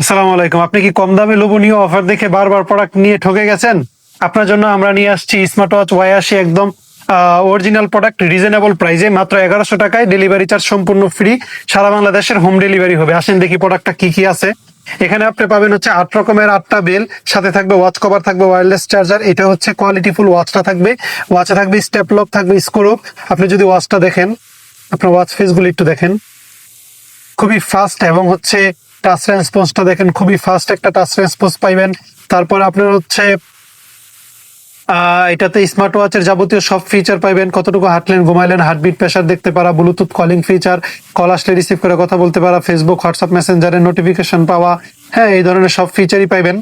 আসসালামু আলাইকুম। আপনি কি কম দামে লোভনীয় অফার দেখে বারবার প্রোডাক্ট নিয়ে ঠকে গেছেন? আপনার জন্য আমরা নিয়ে আসছি স্মার্ট ওয়াচ ওয়াই আসি একদম অরিজিনাল প্রোডাক্ট রিজনেবল প্রাইসে মাত্র এগারোশো টাকায় ডেলিভারি চার্জ সম্পূর্ণ ফ্রি সারা বাংলাদেশের হোম ডেলিভারি হবে। আসেন দেখি প্রোডাক্টটা কি কি আছে। এখানে আপনি পাবেন হচ্ছে আট রকমের আটটা বেল সাথে থাকবে ওয়াচ কভার থাকবে ওয়্যারলেস চার্জার এটা হচ্ছে কোয়ালিটি ফুল ওয়াচটা থাকবে। ওয়াচে থাকবে স্টেপ লক থাকবে স্ক্রু আপনি যদি ওয়াচটা দেখেন, আপনার ওয়াচ ফেসগুলো একটু দেখেন। খুবই ফাস্ট এবং হচ্ছে টাচ রেসপন্সটা দেখেন, খুবই ফাস্ট একটা টাচ রেসপন্স পাইবেন। তারপর আপনার হচ্ছে এটাতে স্মার্ট ওয়াচের যাবতীয় সব ফিচার পাইবেন। কতটুকু হাঁটলেন ঘুমাইলেন হার্টবিট প্রেশার দেখতে পারা ব্লুটুথ কলিং ফিচার কল আসলে রিসিভ করে কথা বলতে পারা ফেসবুক হোয়াটসঅ্যাপ মেসেঞ্জারের নোটিফিকেশন পাওয়া হ্যাঁ এই ধরনের সব ফিচারই পাইবেন।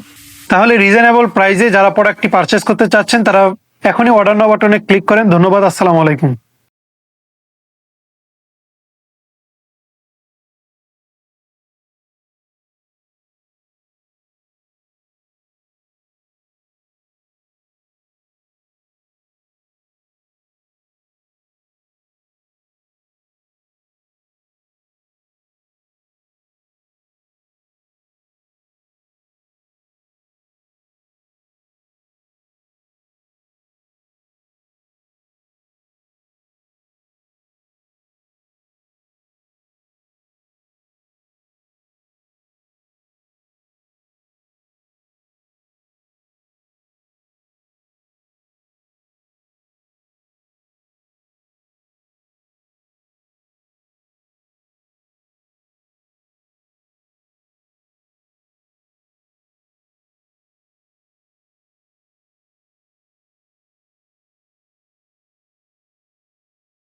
তাহলে রিজনেবল প্রাইসে যারা প্রোডাক্টটি পারচেস করতে চাচ্ছেন, তারা এখনই অর্ডার নাও বাটনে ক্লিক করেন। ধন্যবাদ, আসসালামু আলাইকুম।